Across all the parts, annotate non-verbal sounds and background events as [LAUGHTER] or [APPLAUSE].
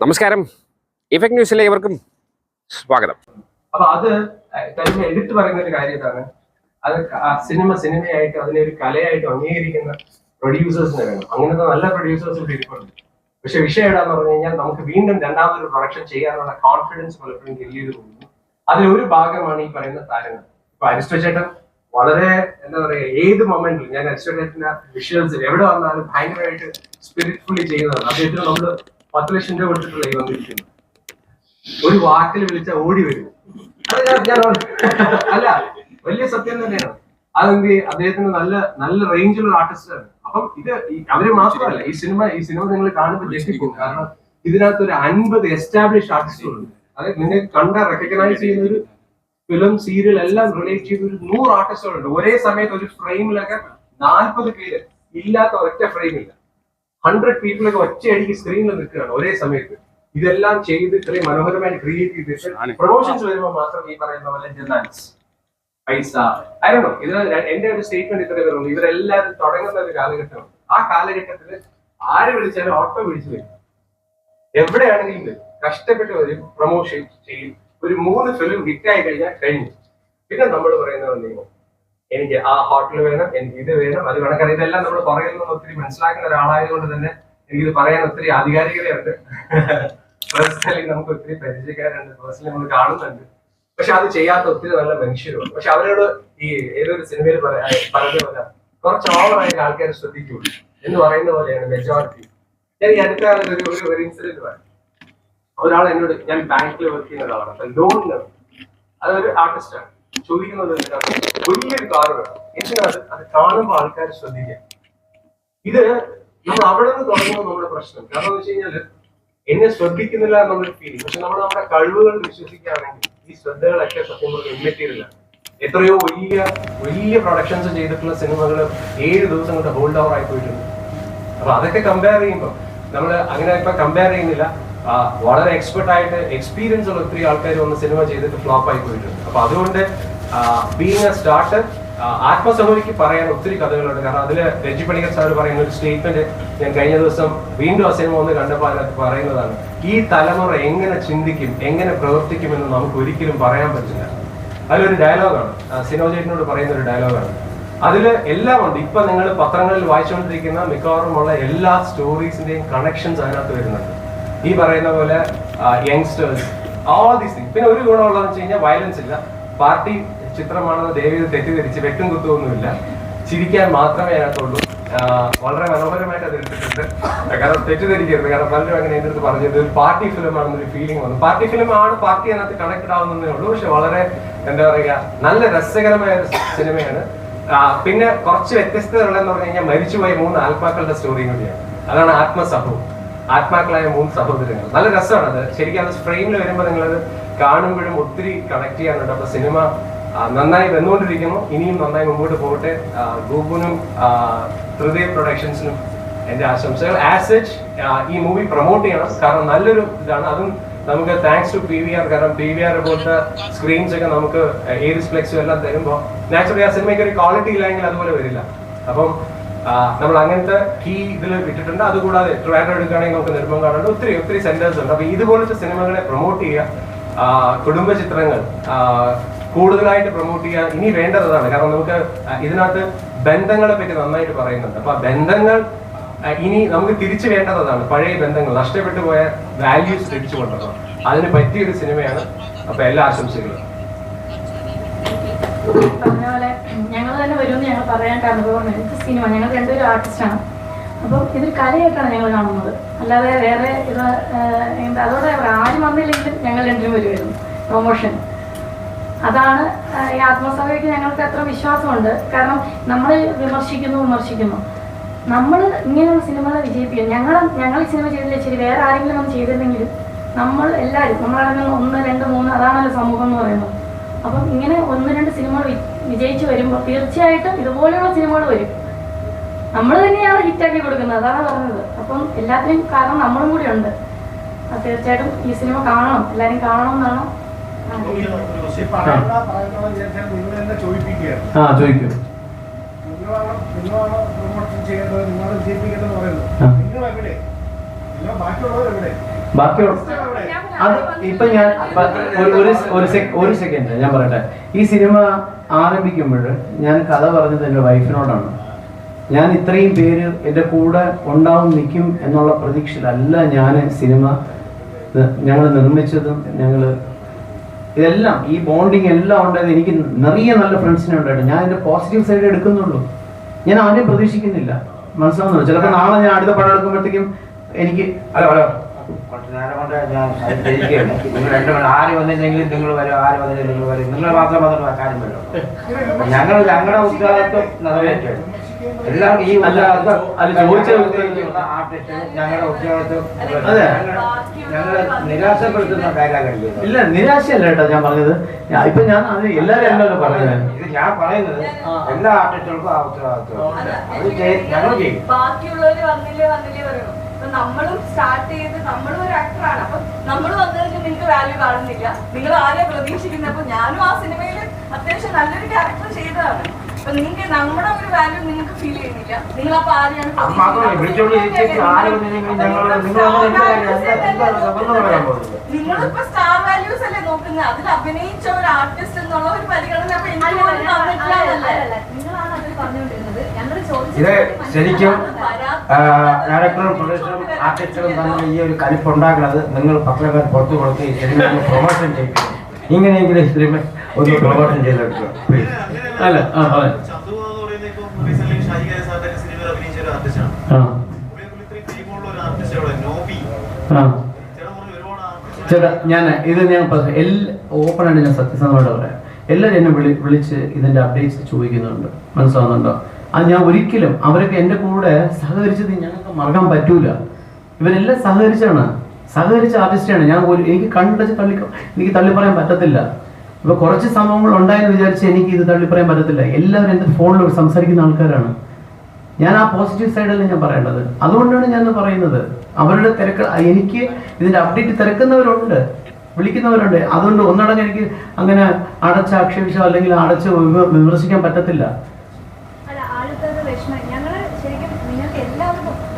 നമസ്കാരം. ഇഫക്ട് ന്യൂസിലെ ഇവർക്കും സ്വാഗതം. അപ്പൊ അത് തന്നെ എടുത്തു പറയുന്ന ഒരു കാര്യത്താണ്. അത് സിനിമ സിനിമയായിട്ട് അതിനെ ഒരു കലയായിട്ട് അംഗീകരിക്കുന്ന പ്രൊഡ്യൂസേഴ്സിനെ വേണം. അങ്ങനത്തെ നല്ല പ്രൊഡ്യൂസേഴ്സ് ഇവിടെ ഇരിപ്പുണ്ട്. പക്ഷെ വിഷയം ഏതാന്ന് പറഞ്ഞു കഴിഞ്ഞാൽ നമുക്ക് വീണ്ടും രണ്ടാമതൊരു പ്രൊഡക്ഷൻ ചെയ്യാനുള്ള കോൺഫിഡൻസ് പലപ്പോഴും ഗെല്ലിയത് പോകുന്നു അതിലൊരു ഭാഗമാണ് ഈ പറയുന്ന താരങ്ങൾ. ഇപ്പൊ അരിസ്റ്റോ വളരെ എന്താ പറയാ ഏത് മൊമെന്റിലും ഞാൻ അരിസ്റ്റോ വിഷ്വൽസ് എവിടെ വന്നാലും ഭയങ്കരമായിട്ട് സ്പിരിറ്റ്ഫുള്ളി ചെയ്യുന്നതാണ്. അദ്ദേഹത്തിന് നമ്മൾ പത്ത് ലക്ഷം രൂപ കൊടുത്തിട്ടുള്ള ഈ വന്നിരിക്കുന്നു ഒരു വാക്കിൽ വിളിച്ച ഓടി വരും. അല്ല വലിയ സത്യം തന്നെയാണ്. അതെന്ത്? അദ്ദേഹത്തിന് നല്ല നല്ല റേഞ്ചുള്ള ആർട്ടിസ്റ്റാണ് അപ്പം ഇത് അവർ മാത്രമല്ല ഈ സിനിമ ഈ സിനിമ നിങ്ങൾ കാണുമ്പോൾ ഞെട്ടിപ്പോകും കാരണം ഇതിനകത്ത് ഒരു അൻപത് എസ്റ്റാബ്ലിഷ് ആർട്ടിസ്റ്റുകളുണ്ട് അതായത് നിങ്ങൾ കണ്ട റെക്കഗ്നൈസ് ചെയ്യുന്ന ഒരു ഫിലിം സീരിയൽ എല്ലാം റിലേറ്റ് ചെയ്ത ഒരു നൂറ് ആർട്ടിസ്റ്റുകളുണ്ട് ഒരേ സമയത്ത് ഒരു ഫ്രെയിമിലൊക്കെ നാൽപ്പത് പേര് ഇല്ലാത്ത ഒറ്റ ഫ്രെയിമില്ല ഹൺഡ്രഡ് പീപ്പിളൊക്കെ ഒറ്റയടിക്ക് സ്ക്രീനിൽ നിൽക്കുകയാണ് ഒരേ സമയത്ത്. ഇതെല്ലാം ചെയ്ത് ഇത്രയും മനോഹരമായി ക്രിയേറ്റ് ചെയ്തിട്ട് പ്രൊമോഷൻസ് വരുമ്പോൾ മാത്രം ഈ പറയുന്ന പോലെ പൈസ അറിയണോ ഇത് ര- എന്റെ ഒരു സ്റ്റേറ്റ്മെന്റ് ഇത്രേ വരുള്ളൂ ഇവരെല്ലാവരും തുടങ്ങുന്ന ഒരു കാലഘട്ടമാണ് ആ കാലഘട്ടത്തിൽ ആര് വിളിച്ചാലും ഓട്ടോ വിളിച്ചു വരും. എവിടെയാണെങ്കിലും വരും. കഷ്ടപ്പെട്ട് വരും പ്രൊമോഷൻ ചെയ്യും. ഒരു മൂന്ന് ഫിലിം ഹിറ്റ് ആയി കഴിഞ്ഞാൽ കഴിഞ്ഞു. പിന്നെ നമ്മൾ പറയുന്ന നിയമം എനിക്ക് ആ ഹോട്ടൽ വേണം എനിക്ക് ഇത് വേണം അത് വേണം. കാരണം ഇതെല്ലാം നമ്മൾ പുറകിൽ നിന്ന് ഒത്തിരി മനസ്സിലാക്കുന്ന ഒരാളായതുകൊണ്ട് തന്നെ എനിക്കിത് പറയാൻ ഒത്തിരി ആധികാരികതയുണ്ട്. പേഴ്സണലി നമുക്ക് ഒത്തിരി പരിചയക്കാരുണ്ട് പേഴ്സണലി നമ്മൾ കാണുന്നുണ്ട്. പക്ഷെ അത് ചെയ്യാത്ത ഒത്തിരി നല്ല മനുഷ്യരുണ്ട്. പക്ഷെ അവരോട് ഈ ഏതൊരു സിനിമയിൽ പറഞ്ഞ പോലെ കുറച്ച് ഓവറായിട്ട് ആൾക്കാർ ശ്രദ്ധിക്കുള്ളൂ എന്ന് പറയുന്ന പോലെയാണ് മെജോറിറ്റി ഞാൻ ഈ അടുത്ത കാലത്ത് ഒരു ഒരു- ഇൻസിഡന്റ് പറയാം. ഒരാൾ എന്നോട് ഞാൻ ബാങ്കിൽ വർക്ക് ചെയ്യുന്ന ഒരാളാണ്. ലോണിന് അതൊരു ആർട്ടിസ്റ്റാണ് ചോദിക്കുന്നത് എന്താണ്? വലിയൊരു കാർ വേണം. എന്തിനാണ് അത്? കാണുമ്പോൾ ആൾക്കാർ ശ്രദ്ധിക്കുക. ഇത് നമ്മൾ അവിടെ നിന്ന് തുടങ്ങുമ്പോൾ നമ്മുടെ പ്രശ്നം. കാരണം എന്ന് വെച്ച് കഴിഞ്ഞാൽ എന്നെ ശ്രദ്ധിക്കുന്നില്ല എന്നുള്ളൊരു ഫീലിംഗ് പക്ഷെ നമ്മൾ നമ്മുടെ കഴിവുകൾ വിശ്വസിക്കുകയാണെങ്കിൽ ഈ ശ്രദ്ധകളൊക്കെ സത്യം പറഞ്ഞാൽ ഇമ്മെറ്റീരിയൽ എത്രയോ വലിയ വലിയ പ്രൊഡക്ഷൻസ് ചെയ്തിട്ടുള്ള സിനിമകൾ ഏഴ് ദിവസം കൊണ്ട് ഹോൾഡ് ഓവർ ആയി പോയിട്ടുണ്ട്. അപ്പൊ അതൊക്കെ കമ്പയർ ചെയ്യുമ്പോൾ നമ്മൾ അങ്ങനെ ഇപ്പൊ കമ്പയർ ചെയ്യുന്നില്ല. വളരെ എക്സ്പെർട്ട് ആയിട്ട് എക്സ്പീരിയൻസ് ഉള്ള ഒത്തിരി ആൾക്കാർ വന്ന് സിനിമ ചെയ്തിട്ട് ഫ്ലോപ്പ് ആയി പോയിട്ടുണ്ട്. അപ്പൊ അതുകൊണ്ട് ബീങ് എ സ്റ്റാർട്ടർ ആത്മസഹോദിക്ക് പറയാൻ ഒത്തിരി കഥകളുണ്ട്. കാരണം അതിൽ രജി പണിക്കർ സാർ പറയുന്ന ഒരു സ്റ്റേറ്റ്മെന്റ് ഞാൻ കഴിഞ്ഞ ദിവസം വീണ്ടും ആ സിനിമ ഒന്ന് കണ്ടപ്പോൾ അതിനകത്ത് പറയുന്നതാണ് ഈ തലമുറ എങ്ങനെ ചിന്തിക്കും എങ്ങനെ പ്രവർത്തിക്കും എന്ന് നമുക്ക് ഒരിക്കലും പറയാൻ പറ്റില്ല. അതിലൊരു ഡയലോഗാണ് സിനോജേറ്റിനോട് പറയുന്ന ഒരു ഡയലോഗാണ് അതിൽ എല്ലാം ഉണ്ട്. ഇപ്പൊ നിങ്ങൾ പത്രങ്ങളിൽ വായിച്ചുകൊണ്ടിരിക്കുന്ന മിക്കവാറുമുള്ള എല്ലാ സ്റ്റോറീസിന്റെയും കണക്ഷൻസ് അതിനകത്ത് വരുന്നുണ്ട്. ഈ പറയുന്ന പോലെ യങ്സ്റ്റേഴ്സ് ഓൾ ദീസ് തിങ് പിന്നെ ഒരു ഗുണമുള്ളതെന്ന് വെച്ച് കഴിഞ്ഞാൽ വയലൻസ് ഇല്ല. പാർട്ടി ചിത്രമാണെന്ന് ദേവി തെറ്റിദ്ധരിച്ച് വെട്ടും കുത്തുമൊന്നുമില്ല ചിരിക്കാൻ മാത്രമേ അതിനകത്തുള്ളൂ. വളരെ മനോഹരമായിട്ട് അത് എടുത്തിട്ടുണ്ട്. കാരണം തെറ്റിദ്ധരിക്കരുത്. കാരണം പലരും അങ്ങനെ എന്റെ പറഞ്ഞത് ഒരു പാർട്ടി ഫിലിം ആണെന്നൊരു ഫീലിംഗ് വന്നു. പാർട്ടി ഫിലിം ആണ് പാർട്ടി അതിനകത്ത് കണക്റ്റഡ് ആവുന്നതേ ഉള്ളൂ. പക്ഷെ വളരെ എന്താ പറയുക നല്ല രസകരമായ ഒരു സിനിമയാണ് പിന്നെ കുറച്ച് വ്യത്യസ്തതകളെന്ന് പറഞ്ഞു കഴിഞ്ഞാൽ മരിച്ചുപോയ മൂന്ന് ആത്മാക്കളുടെ സ്റ്റോറിയും കൂടിയാണ്. അതാണ് ആത്മസഹവും ആത്മാക്കളായ മൂന്ന് സഹോദരങ്ങൾ. നല്ല രസമാണ് അത്. ശരിക്കും അത് ഫ്രെയിമിൽ വരുമ്പോൾ നിങ്ങളത് കാണുമ്പോഴും ഒത്തിരി കണക്ട് ചെയ്യാനുണ്ട്. അപ്പൊ സിനിമ നന്നായി വന്നുകൊണ്ടിരിക്കുന്നു. ഇനിയും നന്നായി മുമ്പോട്ട് പോകട്ടെ. ഗൂഗുനും ഹൃദയ പ്രൊഡക്ഷൻസിനും എന്റെ ആശംസകൾ. ആസ് സച്ച് ഈ മൂവി പ്രൊമോട്ട് ചെയ്യണം. കാരണം നല്ലൊരു ഇതാണ്. അതും നമുക്ക് thanks to P V R കാരണം പി വി ആർ പോലത്തെ സ്ക്രീൻസ് ഒക്കെ നമുക്ക് ഏരിസ് ഫ്ലെക്സും എല്ലാം തരുമ്പോൾ നാച്ചുറലി ആ സിനിമയ്ക്ക് ഒരു ക്വാളിറ്റി ഇല്ലെങ്കിൽ അതുപോലെ വരില്ല. അപ്പം നമ്മൾ അങ്ങനത്തെ കീ ഇതിൽ ഇട്ടിട്ടുണ്ട്. അതുകൂടാതെ ട്രാൻഡർ എടുക്കുകയാണെങ്കിൽ നമുക്ക് നിർമ്മം കാണുന്നുണ്ട് ഒത്തിരി ഒത്തിരി സെന്റേഴ്സ് ഉണ്ട്. അപ്പൊ ഇതുപോലത്തെ സിനിമകളെ പ്രൊമോട്ട് ചെയ്യുക കുടുംബ ചിത്രങ്ങൾ കൂടുതലായിട്ട് പ്രൊമോട്ട് ചെയ്യാൻ ഇനി വേണ്ടതാണ്. കാരണം നമുക്ക് ഇതിനകത്ത് ബന്ധങ്ങളെ പറ്റി നന്നായിട്ട് പറയുന്നുണ്ട്. അപ്പൊ ബന്ധങ്ങൾ ഇനി നമുക്ക് തിരിച്ചു വേണ്ടതാണ്. പഴയ ബന്ധങ്ങൾ നഷ്ടപ്പെട്ടു പോയ വാല്യൂസ് തിരിച്ചു കൊണ്ടുവരണം. അതിന് പറ്റിയൊരു സിനിമയാണ്. അപ്പൊ എല്ലാ ആശംസകളും. തന്നെ വരുമെന്ന് ഞങ്ങൾ പറയാൻ കാരണം എനിക്ക് സിനിമ. ഞങ്ങൾ രണ്ടുപേരും ആർട്ടിസ്റ്റാണ്. അപ്പം ഇതൊരു കലയായിട്ടാണ് ഞങ്ങൾ കാണുന്നത്. അല്ലാതെ വേറെ ഇത് എന്താ അതോടെ ആരും വന്നില്ലെങ്കിലും ഞങ്ങൾ രണ്ടുപേരും വരുമായിരുന്നു. പ്രൊമോഷൻ. അതാണ് ഈ ആത്മസഭയ്ക്ക് ഞങ്ങൾക്ക് അത്ര വിശ്വാസമുണ്ട്. കാരണം നമ്മൾ വിമർശിക്കുന്നു വിമർശിക്കുന്നു. നമ്മൾ ഇങ്ങനെയുള്ള സിനിമകളെ വിജയിപ്പിക്കും ഞങ്ങൾ ഞങ്ങൾ ഈ സിനിമ ചെയ്തില്ല ശരി വേറെ ആരെങ്കിലും നമ്മൾ ചെയ്തിരുന്നെങ്കിലും നമ്മൾ എല്ലാവരും നമ്മളാണെങ്കിൽ ഒന്ന് രണ്ട് മൂന്ന് അതാണല്ലോ സമൂഹം എന്ന് പറയുന്നത്. അപ്പം ഇങ്ങനെ ഒന്ന് രണ്ട് സിനിമകൾ വിജയിച്ച് വരുമ്പോൾ തീർച്ചയായിട്ടും ഇതുപോലെയുള്ള സിനിമകൾ വരും. നമ്മൾ തന്നെയാണ് ഹിറ്റാക്കി കൊടുക്കുന്നത് അതാണ് പറഞ്ഞത്. അപ്പം എല്ലാത്തിനും കാരണം നമ്മളും കൂടി ഉണ്ട്. തീർച്ചയായിട്ടും ഈ സിനിമ കാണണം എല്ലാവരും കാണണം എന്നാണ് ആ ചോദിക്കൂ. നിങ്ങളാണ് നിങ്ങളാണ് പ്രൊമോഷൻ ചെയ്യേണ്ടത്? നിങ്ങളാണ് വിജയിപ്പിക്കേണ്ടത് പറയുന്നത്? നിങ്ങൾ എവിടെ നിങ്ങൾ ബാക്കിയുള്ളവർ എവിടെ അത് ഇപ്പൊ ഞാൻ ഒരു- ഒരു സെക്കൻഡ് ഞാൻ പറയട്ടെ. ഈ സിനിമ ആരംഭിക്കുമ്പോൾ ഞാൻ കഥ പറഞ്ഞത് എന്റെ വൈഫിനോടാണ് ഞാൻ ഇത്രയും പേര് എന്റെ കൂടെ ഉണ്ടാവും നിൽക്കും എന്നുള്ള പ്രതീക്ഷയിലല്ല ഞാൻ സിനിമ ഞങ്ങൾ നിർമ്മിച്ചതും ഞങ്ങൾ ഇതെല്ലാം ഈ ബോണ്ടിങ് എല്ലാം ഉണ്ടായത് എനിക്ക് നിറയെ നല്ല ഫ്രണ്ട്സിനെ ഉണ്ടായിട്ട് ഞാൻ എന്റെ പോസിറ്റീവ് സൈഡ് എടുക്കുന്നുള്ളൂ. ഞാൻ ആരും പ്രതീക്ഷിക്കുന്നില്ല. മനസ്സിലാവുന്നു ചിലപ്പോൾ നാളെ ഞാൻ അടുത്ത പടം എടുക്കുമ്പോഴത്തേക്കും എനിക്ക് അല്ല. കുറച്ച് നേരം കൊണ്ട് ഞാൻ ഇരിക്കുകയാണ് നിങ്ങൾ രണ്ടു മണി ആര് വന്നില്ലെങ്കിലും നിങ്ങൾ വരും ആര് വന്നില്ലെങ്കിലും നിങ്ങൾ വരും. നിങ്ങൾ മാത്രം വന്നിട്ട് കാര്യം വരും ഞങ്ങൾ ഞങ്ങളുടെ ഉത്തരവാദിത്വം നിറവേറ്റും എല്ലാം ഈ അല്ല, ഉത്തരവാദിത്വം അല്ല, ചോദിച്ച ആർട്ടിസ്റ്റ് ഞങ്ങളുടെ ഉത്തരവാദിത്വം അതെ. ഞങ്ങൾ നിരാശപ്പെടുത്തുന്ന കാര്യമാണ് ഇല്ല നിരാശയല്ല കേട്ടോ ഞാൻ പറഞ്ഞത്. ഇപ്പൊ ഞാൻ അത് എല്ലാരും എല്ലാവരും പറഞ്ഞത്. ഇത് ഞാൻ പറയുന്നത് എല്ലാ ആർട്ടിസ്റ്റുകൾക്കും ആ ഉത്തരവാദിത്വം അത്. ഞങ്ങൾ ചെയ്യും വന്നില്ലേ വന്നില്ലേ അപ്പൊ നമ്മളും സ്റ്റാർട്ട് ചെയ്ത് നമ്മളും ഒരു ആക്ടറാണ് അപ്പൊ നമ്മൾ വന്നതിന് നിങ്ങൾക്ക് വാല്യൂ കാണുന്നില്ല. നിങ്ങൾ ആരെ പ്രതീക്ഷിക്കുന്നത്? അപ്പൊ ഞാനും ആ സിനിമയിൽ അത്യാവശ്യം നല്ലൊരു ക്യാരക്ടർ ചെയ്തതാണ്. അപ്പൊ നിങ്ങൾക്ക് നമ്മുടെ ഒരു വാല്യൂ നിങ്ങൾക്ക് ഫീൽ ചെയ്യുന്നില്ല. നിങ്ങൾ അപ്പൊ ആരെയാണ് നിങ്ങളിപ്പോ സ്റ്റാർ വാല്യൂസ് അല്ലേ നോക്കുന്നത്? അതിൽ അഭിനയിച്ച ഒരു ആർട്ടിസ്റ്റ് എന്നുള്ള ഒരു പരിഗണന അപ്പൊ എനിക്ക് തന്നിട്ടില്ല ഇത് ശരിക്കും ഡയറക്ടറും പ്രൊഡ്യൂസറും ആർട്ടിസ്റ്റുകളും തമ്മിൽ ഈ ഒരു കലിപ്പുണ്ടാക്കുന്നത് നിങ്ങൾ പത്രക്കാർ പുറത്തു കൊടുത്ത് ഈ സിനിമ പ്രൊമോഷൻ ചെയ്യും ഇങ്ങനെയെങ്കിലും സിനിമ ഒന്ന് പ്രൊമോഷൻ ചെയ്തെടുക്കുക പ്ലീസ് അല്ല ആ ചേട്ടാ ഞാൻ ഇത് ഞാൻ ഓപ്പൺ ആയിട്ട് ഞാൻ സത്യസന്ധമായിട്ട് പറയാം. എല്ലാവരും എന്നെ വിളി വിളിച്ച് ഇതിന്റെ അപ്ഡേറ്റ്സ് ചോദിക്കുന്നുണ്ട്. മനസ്സിലാവുന്നുണ്ടോ? അത് ഞാൻ ഒരിക്കലും അവരൊക്കെ എന്റെ കൂടെ സഹകരിച്ചത് ഞങ്ങൾക്ക് മറക്കാൻ പറ്റൂല. ഇവരെല്ലാം സഹകരിച്ചാണ്. സഹകരിച്ച ആർട്ടിസ്റ്റാണ് ഞാൻ എനിക്ക് കണ്ടുവച്ച് തള്ളി എനിക്ക് തള്ളി പറയാൻ പറ്റത്തില്ല. ഇപ്പൊ കുറച്ച് സംഭവങ്ങൾ ഉണ്ടായെന്ന് വിചാരിച്ച് എനിക്ക് ഇത് തള്ളി പറയാൻ പറ്റത്തില്ല. എല്ലാവരും എന്റെ ഫോണിൽ സംസാരിക്കുന്ന ആൾക്കാരാണ്. ഞാൻ ആ പോസിറ്റീവ് സൈഡല്ല ഞാൻ പറയേണ്ടത്. അതുകൊണ്ടാണ് ഞാൻ പറയുന്നത്. അവരുടെ തിരക്ക് എനിക്ക് ഇതിന്റെ അപ്ഡേറ്റ് തിരക്കുന്നവരുണ്ട്. വിളിക്കുന്നവരുണ്ട്. അതുകൊണ്ട് ഒന്നടങ്ങ് എനിക്ക് അങ്ങനെ അടച്ച് ആക്ഷേപിച്ചോ അല്ലെങ്കിൽ അടച്ച് വിമ- വിമർശിക്കാൻ പറ്റത്തില്ല.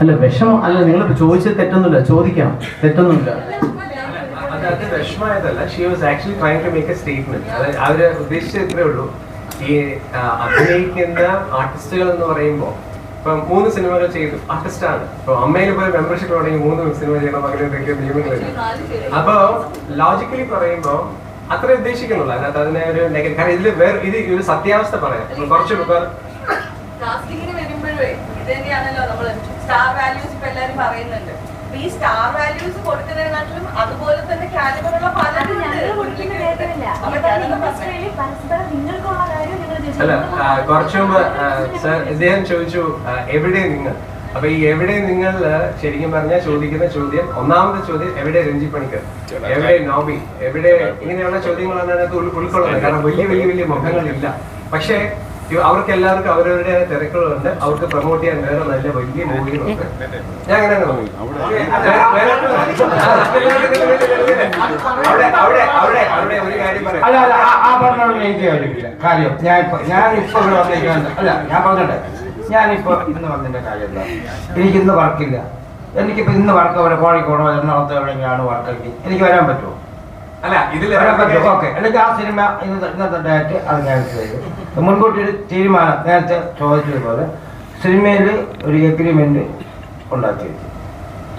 അല്ല വിഷമം. അല്ല നിങ്ങൾ ചോദിച്ചത് തെറ്റൊന്നുമില്ല. ചോദിക്കാം. തെറ്റൊന്നുമില്ല. അത് വിഷമമായതല്ല. She was actually try to make a statement അത് അവർ ഉദ്ദേശിച്ചത് ഇത്രേ ഉള്ളൂ. ഈ അഭിനയിക്കുന്ന ആർട്ടിസ്റ്റുകൾ എന്ന് പറയുമ്പോൾ ഇപ്പം മൂന്ന് സിനിമകൾ ചെയ്തു. ആർട്ടിസ്റ്റാണ് ഇപ്പൊ അമ്മയിൽ പോയി മെമ്പർഷിപ്പ് തുടങ്ങി മൂന്ന് സിനിമ ചെയ്യണം അങ്ങനെ എന്തൊക്കെയോ നിയമങ്ങളുണ്ട് അപ്പോ ലോജിക്കലി പറയുമ്പോൾ അത്ര ഉദ്ദേശിക്കുന്നുള്ളൂ. അതിനകത്ത് അതിനെ ഒരു നെഗറ്റീവ് കാരണം ഇതിൽ വേറെ ഇത് ഒരു സത്യാവസ്ഥ പറയാം. കുറച്ച് ഇപ്പൊ കാസ്റ്റിങ്ങിന് വരുമ്പോഴേ ഇത് തന്നെയാണല്ലോ നമ്മൾ സ്റ്റാർ വാല്യൂസ് ഇപ്പൊ എല്ലാരും പറയുന്നുണ്ട്. ഈ സ്റ്റാർ വാല്യൂസ് കൊടുക്കുന്നതിനാട്ടിലും അതുപോലെ തന്നെ കാലിബറുള്ള. അല്ല കുറച്ചു മുമ്പ് സർ ഇദ്ദേഹം ചോദിച്ചു എവിടെ നിങ്ങൾ? അപ്പൊ ഈ എവിടെ നിങ്ങൾ ശരിക്കും പറഞ്ഞാൽ ചോദിക്കുന്ന ചോദ്യം ഒന്നാമത്തെ ചോദ്യം എവിടെ രഞ്ജി പണിക്കർ എവിടെ നോബി? എവിടെ? ഇങ്ങനെയുള്ള ചോദ്യങ്ങളാണ് അതിനകത്ത് ഉൾ- ഉൾക്കൊള്ളുന്നത്. കാരണം വലിയ വലിയ വലിയ മുഖങ്ങളില്ല. പക്ഷേ അവർക്ക് എല്ലാവർക്കും അവരവരുടെ തിരക്കുകളുണ്ട് അവർക്ക് പ്രൊമോട്ട് ചെയ്യാൻ വേറെ നല്ല വലിയ മൂവികളുണ്ട് ഞാൻ അങ്ങനെ തോന്നി അവിടെ അവിടെ അവിടെ അവിടെ ഒരു കാര്യം പറയാം അല്ല അല്ല ആ- ആ പറഞ്ഞോട് എനിക്ക് കാര്യമില്ല കാര്യം ഞാൻ ഇപ്പൊ ഞാൻ ഇപ്പൊ ഇവിടെ വന്നിരിക്കുന്നത് അല്ല ഞാൻ പറഞ്ഞിട്ടെ ഞാനിപ്പോ ഇന്ന് വന്നതിന്റെ കാര്യമില്ല എനിക്ക് ഇന്ന് വർക്കില്ല എനിക്കിപ്പോ ഇന്ന് വർക്ക് അവിടെ കോഴിക്കോടോ എറണാകുളത്തോ എവിടെയെങ്കിലാണ് വർക്കെങ്കിൽ എനിക്ക് വരാൻ പറ്റുമോ അല്ല ഇതിൽ വരാൻ പറ്റുമോ ഓക്കെ എനിക്ക് ആ സിനിമ ഇന്ന് ഇന്നത്തെ ഡേറ്റ് അത് ക്യാൻസൽ ചെയ്തു മുൻകൂട്ടി ഒരു തീരുമാനം നേരത്തെ ചോദിച്ചതുപോലെ സിനിമയിൽ ഒരു എഗ്രിമെന്റ് ഉണ്ടാക്കി.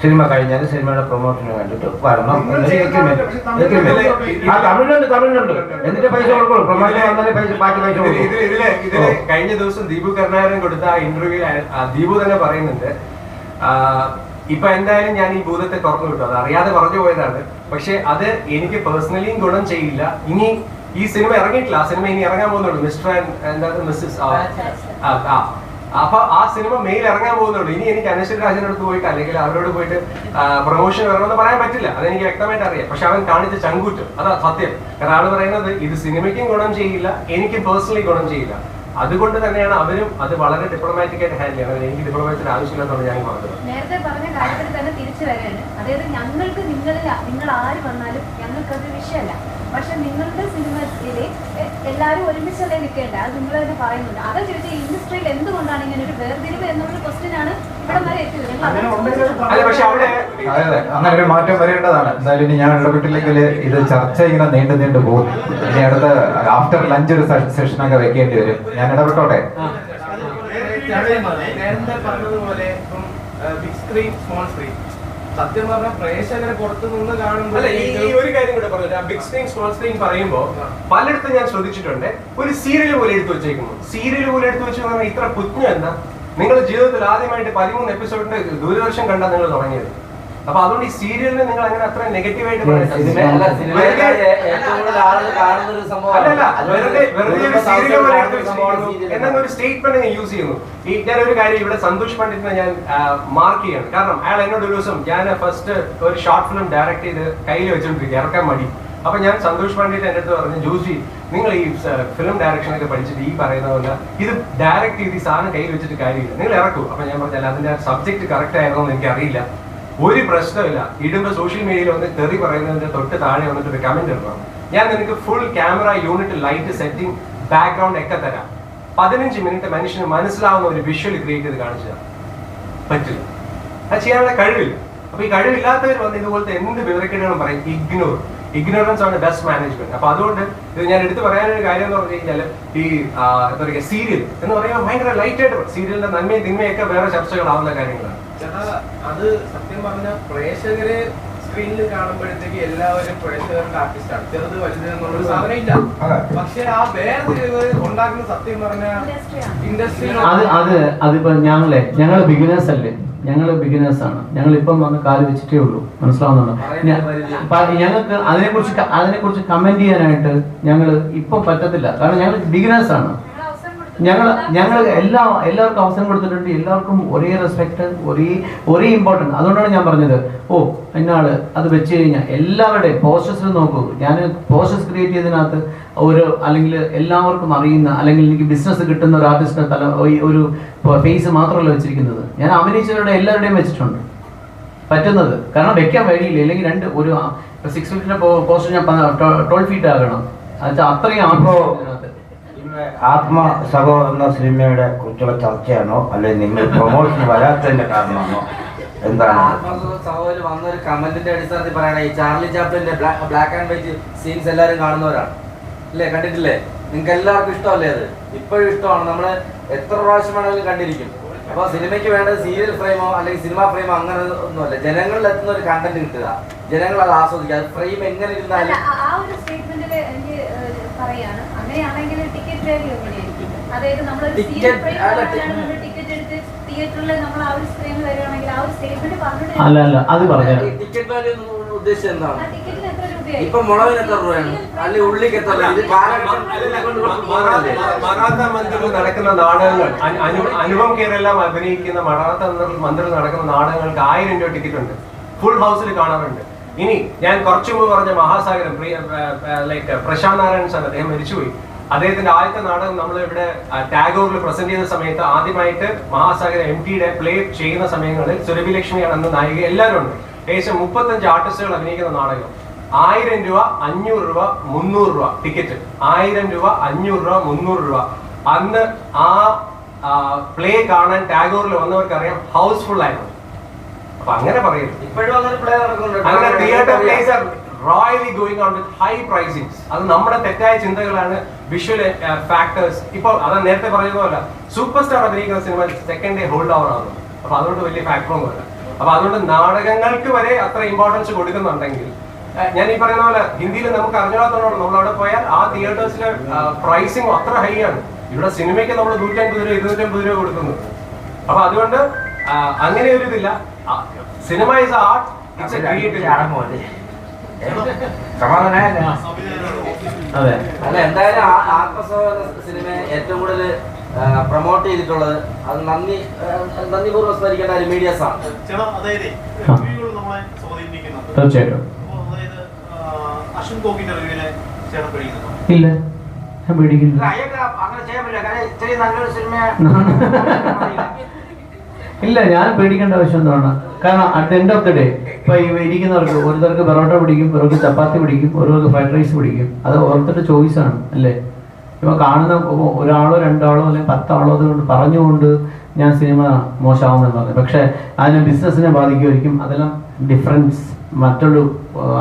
സിനിമ കഴിഞ്ഞാൽ സിനിമയുടെ പ്രൊമോഷന് വേണ്ടിയിട്ട് വരണം ആ തമിഴുണ്ട് തമിഴുണ്ട് എന്നിട്ട് പൈസ കൊടുക്കും പ്രൊമോഷൻ വന്നാലേ പൈസ ബാക്കി പൈസ കൊടുക്കും കഴിഞ്ഞ ദിവസം ദീപു കരുണാകരൻ കൊടുത്ത ആ ഇന്റർവ്യൂ ദീപു തന്നെ പറയുന്നുണ്ട് ഇപ്പൊ എന്തായാലും ഞാൻ ഈ ഭൂതത്തെ തുറന്നു വിട്ടു. അത് അറിയാതെ പറഞ്ഞു പോയതാണ്. പക്ഷെ അത് എനിക്ക് പേഴ്സണലിയും ഗുണം ചെയ്യില്ല. ഇനി ഈ സിനിമ ഇറങ്ങിയിട്ടില്ല. ആ സിനിമ ഇനി ഇറങ്ങാൻ പോകുന്നുള്ളൂ. മിസ്റ്റർ ആൻഡ് എന്താ മിസ്സസ് അപ്പൊ ആ സിനിമ മെയിൽ ഇറങ്ങാൻ പോകുന്നുള്ളൂ. ഇനി എനിക്ക് അനശ്വര രാജന്റെ അടുത്ത് പോയിട്ട് അല്ലെങ്കിൽ അവരോട് പോയിട്ട് പ്രൊമോഷൻ വരണമെന്ന് പറയാൻ പറ്റില്ല. അതെനിക്ക് വ്യക്തമായിട്ട് അറിയാം. പക്ഷെ അവൻ കാണിച്ച ചങ്കൂറ്റം. അതാ സത്യം. കാരണം ആൾ പറയുന്നത് ഇത് സിനിമയ്ക്കും ഗുണം ചെയ്യില്ല എനിക്ക് പേഴ്സണലി ഗുണം ചെയ്യില്ല. അതുകൊണ്ട് തന്നെയാണ് അവരും അത് വളരെ ഡിപ്ലോമാറ്റിക് ആയിട്ട് ഹാൻഡിൽ ചെയ്യണം എനിക്ക് ഡിപ്ലോമാറ്റിക് ആവശ്യമില്ലെന്നാണ് ഞാൻ പറഞ്ഞത്. നേരത്തെ പറഞ്ഞ കാര്യത്തിൽ തന്നെ തിരിച്ചു വരെയാണ് അതായത് ഞങ്ങൾക്ക് നിങ്ങളിൽ നിങ്ങൾ ആര് വന്നാലും ഞങ്ങൾക്ക് ഞങ്ങൾക്കത് വിഷയമല്ല. പക്ഷെ നിങ്ങളുടെ സിനിമയിൽ എല്ലാവരും ഒരുമിച്ചല്ലേ നിൽക്കേണ്ട? അത് നിങ്ങൾ തന്നെ പറയുന്നുണ്ട്. അതാ ചോദിച്ചാൽ ഇൻഡസ്ട്രിയിൽ എന്തുകൊണ്ടാണ് ഇങ്ങനെ ഒരു വേർതിരിവ് എന്നുള്ള ക്വസ്റ്റ്യൻ ആണ് ഇവിടെ വരെ എത്തിയത്? അങ്ങനെ ഒരു മാറ്റം വരേണ്ടതാണ്. എന്തായാലും ഇനി ഞാൻ ഇടപെട്ടില്ലെങ്കിൽ ഇത് ചർച്ച ഇങ്ങനെ നീണ്ടു നീണ്ടു പോകും. ഇനി അടുത്ത ആഫ്റ്റർ ലഞ്ച് ഒരു സെഷൻ ഒക്കെ വെക്കേണ്ടി വരും. ഞാൻ ഇടപെട്ടോട്ടെ? നേരത്തെ പറഞ്ഞതുപോലെ ബിഗ് സ്ക്രീൻ സ്മോൾ സ്ക്രീൻ സത്യം പറഞ്ഞ പ്രേക്ഷകരെ പുറത്തു നിന്ന് കാണുമ്പോൾ അല്ല ഈ ഒരു കാര്യം കൂടെ പറഞ്ഞു ബിഗ് സ്ക്രീൻ സ്മോൾ സ്ക്രീൻ പറയുമ്പോൾ പലയിടത്തും ഞാൻ ശ്രദ്ധിച്ചിട്ടുണ്ട്. ഒരു സീരിയൽ പോലെ എടുത്തു വെച്ചേക്കുന്നു. സീരിയൽ പോലെ എടുത്തു വെച്ചു പറഞ്ഞാൽ ഇത്ര കുഞ്ഞു എന്നാ നിങ്ങളുടെ ജീവിതത്തിൽ ആദ്യമായിട്ട് പതിമൂന്ന് എപ്പിസോഡിന്റെ ദൂരദർശൻ കണ്ടാ നിങ്ങൾ തുടങ്ങിയത്. അപ്പൊ അതുകൊണ്ട് ഈ സീരിയലിനെ നിങ്ങൾ അങ്ങനെ അത്ര നെഗറ്റീവായിട്ട് കാണുന്ന ഒരു സ്റ്റേറ്റ്മെന്റ് യൂസ് ചെയ്യുന്നു. ഈ ഞാൻ ഒരു കാര്യം ഇവിടെ സന്തോഷ് പണ്ഡിറ്റിനെ ഞാൻ മാർക്ക് ചെയ്യണം. കാരണം അയാൾ എന്നോട് ഒരു ദിവസം ഞാൻ ഫസ്റ്റ് ഒരു ഷോർട്ട് ഫിലിം ഡയറക്ട് ചെയ്ത് കയ്യിൽ വെച്ചോണ്ടിരിക്കുക ഇറക്കാൻ മടി. അപ്പൊ ഞാൻ സന്തോഷ് പണ്ഡിറ്റ് എന്റെ അടുത്ത് പറഞ്ഞു ജോസി നിങ്ങൾ ഈ ഫിലിം ഡയറക്ഷൻ ഒക്കെ പഠിച്ചിട്ട് ഈ പറയുന്ന പോലെ ഇത് ഡയറക്റ്റ് ചെയ്ത് ഈ സാധനം കയ്യിൽ വെച്ചിട്ട് കാര്യമില്ല. നിങ്ങൾ ഇറക്കൂ. അപ്പൊ ഞാൻ പറഞ്ഞാൽ അതിന്റെ സബ്ജക്ട് കറക്റ്റ് ആയിരുന്നോ എന്ന് എനിക്ക് അറിയില്ല ഒരു പ്രശ്നമില്ല. ഇടുമ്പോ സോഷ്യൽ മീഡിയയിൽ വന്ന് തെറി പറയുന്നതിന്റെ തൊട്ട് താഴെ വന്നിട്ട് ഒരു കമന്റ് ഇടണം. ഞാൻ നിനക്ക് full camera unit light setting background ഒക്കെ തരാം. പതിനഞ്ച് മിനിറ്റ് മനുഷ്യന് മനസ്സിലാവുന്ന ഒരു വിഷ്വൽ ക്രിയേറ്റ് ചെയ്ത് കാണിച്ചു തരാം. പറ്റില്ല. അത് ചെയ്യാനുള്ള കഴിവില്ല. അപ്പൊ ഈ കഴിവില്ലാത്തവർ വന്ന് ഇതുപോലത്തെ എന്ത് വിവരക്കേടുകളും പറയും? ഇഗ്നോർ ഇഗ്നോറൻസ് ആണ് ബെസ്റ്റ് മാനേജ്മെന്റ് അപ്പൊ അതുകൊണ്ട് ഇത് ഞാൻ എടുത്തു പറയാനൊരു കാര്യം എന്ന് പറഞ്ഞു കഴിഞ്ഞാൽ ഈ എന്താ പറയുക സീരിയൽ എന്ന് പറയുമ്പോൾ ഭയങ്കര ലൈറ്റ് ആയിട്ട് സീരിയലിന്റെ നന്മയും തിന്മയൊക്കെ വേറെ ചർച്ചകളാവുന്ന കാര്യങ്ങളാണ്. അത് സത്യം പറഞ്ഞ പ്രേക്ഷകരെ സ്ക്രീനിൽ കാണുമ്പോഴത്തേക്ക് എല്ലാവരും പ്രേക്ഷകരുടെ ആർട്ടിസ്റ്റാണ് ചെറുത് വലുത് എന്നുള്ളൊരു സാധനം ഇല്ല. പക്ഷെ ആ വേർതിരിവ് ഉണ്ടാക്കുന്ന സത്യം പറഞ്ഞ ഇൻഡസ്ട്രി അത് അത് അതിപ്പോ ഞങ്ങളെ ഞങ്ങൾ ബിഗിനേഴ്സ് അല്ലേ? ഞങ്ങൾ ബിഗിനേഴ്സ് ആണ്. ഞങ്ങൾ ഇപ്പം വന്ന് കാൽ വെച്ചിട്ടേ ഉള്ളൂ. മനസ്സിലാവുന്നുണ്ടോ? ഞങ്ങൾക്ക് അതിനെക്കുറിച്ച് കുറിച്ച് അതിനെക്കുറിച്ച് കമന്റ് ചെയ്യാനായിട്ട് ഞങ്ങൾ ഇപ്പം പറ്റത്തില്ല. കാരണം ഞങ്ങൾ ബിഗിനേഴ്സ് ആണ്. ഞങ്ങൾ. ഞങ്ങൾ എല്ലാ എല്ലാവർക്കും അവസരം കൊടുത്തിട്ടുണ്ട്. എല്ലാവർക്കും ഒരേ റെസ്പെക്ട് ഒരേ ഒരേ ഇമ്പോർട്ടന്റ് അതുകൊണ്ടാണ് ഞാൻ പറഞ്ഞത്. ഓ എന്നാൾ അത് വെച്ച് കഴിഞ്ഞാൽ എല്ലാവരുടെയും പോസ്റ്റേഴ്സിൽ നോക്കൂ. ഞാൻ പോസ്റ്റസ് ക്രിയേറ്റ് ചെയ്തതിനകത്ത് ഒരു അല്ലെങ്കിൽ എല്ലാവർക്കും അറിയുന്ന അല്ലെങ്കിൽ എനിക്ക് ബിസിനസ് കിട്ടുന്ന ഒരു ആർട്ടിസ്റ്റിന്റെ തല ഒരു ഫേസ് മാത്രമല്ല വെച്ചിരിക്കുന്നത്. ഞാൻ അഭിനയിച്ചവരുടെ എല്ലാവരുടെയും വെച്ചിട്ടുണ്ട്. പറ്റുന്നത്. കാരണം വെക്കാൻ വഴിയില്ല. അല്ലെങ്കിൽ രണ്ട് ഒരു സിക്സ് ഫീറ്റിന്റെ പോസ്റ്റർ ഞാൻ ട്വൽവ് ഫീറ്റ് ആകണം. അത് അത്രയും ആഗ്രഹം ഇതിനകത്ത്. സഹോ എന്ന സിനിമയുടെ കുറിച്ചുള്ള ചർച്ചയാണോ? അല്ലെങ്കിൽ നിങ്ങൾ പ്രൊമോഷൻ വരാത്തതിന്റെ കാരണമാണോ? എന്താണ്? സഹോദരൻ വന്ന ഒരു കമന്റിന്റെ അടിസ്ഥാനത്തിൽ പറയണേ ഈ ചാർലി ചാപ്ലിന്റെ ബ്ലാക്ക് ആൻഡ് വൈറ്റ് സീൻസ് എല്ലാവരും കാണുന്നവരാണ്. അല്ലേ കണ്ടിട്ടില്ലേ? നിങ്ങൾക്ക് എല്ലാവർക്കും ഇഷ്ടമല്ലേ അത്? ഇപ്പോഴും ഇഷ്ടമാണ്. നമ്മൾ എത്ര പ്രാവശ്യം വേണമെങ്കിലും കണ്ടിരിക്കും. അപ്പൊ സിനിമയ്ക്ക് വേണ്ടത് സീരിയൽ ഫ്രെയിമോ അല്ലെങ്കിൽ സിനിമ ഫ്രെയിമോ അങ്ങനെ ഒന്നുമല്ല. ജനങ്ങളിൽ എത്തുന്ന ഒരു കണ്ടന്റ് കിട്ടുക. ജനങ്ങൾ അത് ആസ്വദിക്കുക. അത് ഫ്രെയിം എങ്ങനെ ഇരുന്നാലും പറയാണ്. അങ്ങനെയാണെങ്കിൽ ടിക്കറ്റ് വാല്യൂ എങ്ങനെയായിരിക്കും അതായത് നമ്മൾ ടിക്കറ്റ് എടുത്ത് തിയേറ്ററിൽ നമ്മൾ ആ ഒരു സ്ക്രീനിൽ വരികയാണെങ്കിൽ ആ ഒരു സ്റ്റേറ്റ്മെന്റ് പറഞ്ഞിട്ട് അല്ല അല്ല അത് പറഞ്ഞു ടിക്കറ്റ് വാല്യൂ എന്താണ്? എത്ര രൂപയായി? ഇപ്പൊ മുളകിന് എത്ര രൂപയാണ്? ഉള്ളിക്ക് എത്ര? മറാത്ത നടക്കുന്ന നാടകങ്ങൾ. അനു- അനു- അനുപം കേരളം അഭിനയിക്കുന്ന മറാത്ത മന്ത്രി നടക്കുന്ന നാടകങ്ങൾക്ക് ആയിരം രൂപ ടിക്കറ്റ് ഉണ്ട്. ഫുൾ ഹൗസിൽ കാണാറുണ്ട്. ഇനി ഞാൻ കുറച്ചു മുമ്പ് പറഞ്ഞ മഹാസാഗരം ലൈക്ക് പ്രശാന്ത് നാരായൺ സാർ അദ്ദേഹം മരിച്ചുപോയി. അദ്ദേഹത്തിന്റെ ആദ്യത്തെ നാടകം നമ്മൾ ഇവിടെ ടാഗോറിൽ പ്രസന്റ് ചെയ്യുന്ന സമയത്ത് ആദ്യമായിട്ട് മഹാസാഗരം എം ടിയുടെ പ്ലേ ചെയ്യുന്ന സമയങ്ങളിൽ സുരഭി ലക്ഷ്മിയാണ് അന്ന് നായിക. എല്ലാവരും ഉണ്ട്. ഏകദേശം മുപ്പത്തഞ്ച് ആർട്ടിസ്റ്റുകൾ അഭിനയിക്കുന്ന നാടകം. ആയിരം രൂപ അഞ്ഞൂറ് രൂപ മുന്നൂറ് രൂപ ടിക്കറ്റ് ആയിരം രൂപ അഞ്ഞൂറ് രൂപ മുന്നൂറ് രൂപ. അന്ന് ആ പ്ലേ കാണാൻ ടാഗോറിൽ വന്നവർക്കറിയാം ഹൗസ്ഫുൾ ആയിരുന്നു അപ്പൊ അങ്ങനെ പറയും. ഇപ്പോഴും അങ്ങനെ പ്ലേ നടക്കുന്നുണ്ട്. അങ്ങനെ theatre places are royally going on with high pricings അത് നമ്മുടെ തെറ്റായ ചിന്തകളാണ് വിഷ്വൽ ഫാക്ടേഴ്സ് ഇപ്പോൾ അത് നേരത്തെ പറയുന്ന പോലെ സൂപ്പർ സ്റ്റാർ അഭിനയിക്കുന്ന cinema second day hold over ആകുന്നു. അപ്പൊ അതുകൊണ്ട് വലിയ ഫാക്ടർ ഒന്നുമില്ല അപ്പൊ അതുകൊണ്ട് നാടകങ്ങൾക്ക് വരെ അത്ര ഇമ്പോർട്ടൻസ് കൊടുക്കുന്നുണ്ടെങ്കിൽ ഞാൻ ഈ പറയുന്ന പോലെ ഹിന്ദിയിൽ നമുക്ക് അറിഞ്ഞാത്തോളം നമ്മൾ അവിടെ പോയാൽ ആ തിയേറ്റേഴ്സിലെ പ്രൈസിങ് അത്ര ഹൈ ആണ്. ഇവിടെ സിനിമയ്ക്ക് നമ്മൾ നൂറ്റമ്പത് രൂപ ഇരുന്നൂറ്റമ്പത് രൂപ കൊടുക്കുന്നു. അപ്പൊ അതുകൊണ്ട് അങ്ങനെ ഒരു ഇതില്ല. Cinema is art it's a creative സമാധാനമായല്ലേ അതെ അല്ല എന്തായാലും ആത്മസഹോദര സിനിമ ഏറ്റവും കൂടുതൽ പ്രൊമോട്ട് ചെയ്തിട്ടുള്ളത് അത് നന്ദി നന്ദിപൂർവം സ്മരിക്കേണ്ട ഒരു മീഡിയസ് ആണ്. തീർച്ചയായിട്ടും. ഇല്ല. ഞാൻ അങ്ങനെ ചെയ്യാൻ പറ്റില്ല. കാരണം ഇത്രയും നല്ലൊരു സിനിമ [LAUGHS] ഇല്ല ഞാൻ പേടിക്കേണ്ട ആവശ്യം എന്താണ് കാരണം at end of the day ഇപ്പൊ ഇരിക്കുന്നവർക്ക് ഒരുത്തർക്ക് പെറോട്ട പിടിക്കും ഒരുവർക്ക് ചപ്പാത്തി പിടിക്കും ഒരുവർക്ക് ഫ്രൈഡ് റൈസ് പിടിക്കും. അത് ഓരോരുത്തരുടെ ചോയ്സ് ആണ് അല്ലേ? ഇപ്പൊ കാണുന്ന ഒരാളോ രണ്ടാളോ അല്ലെങ്കിൽ പത്താളോ അതുകൊണ്ട് പറഞ്ഞുകൊണ്ട് ഞാൻ സിനിമ മോശമാവുമെന്ന് പറഞ്ഞു പക്ഷെ അതിന് ബിസിനസ്സിനെ ബാധിക്കുമായിരിക്കും. അതെല്ലാം ഡിഫറൻസ് മറ്റുള്ള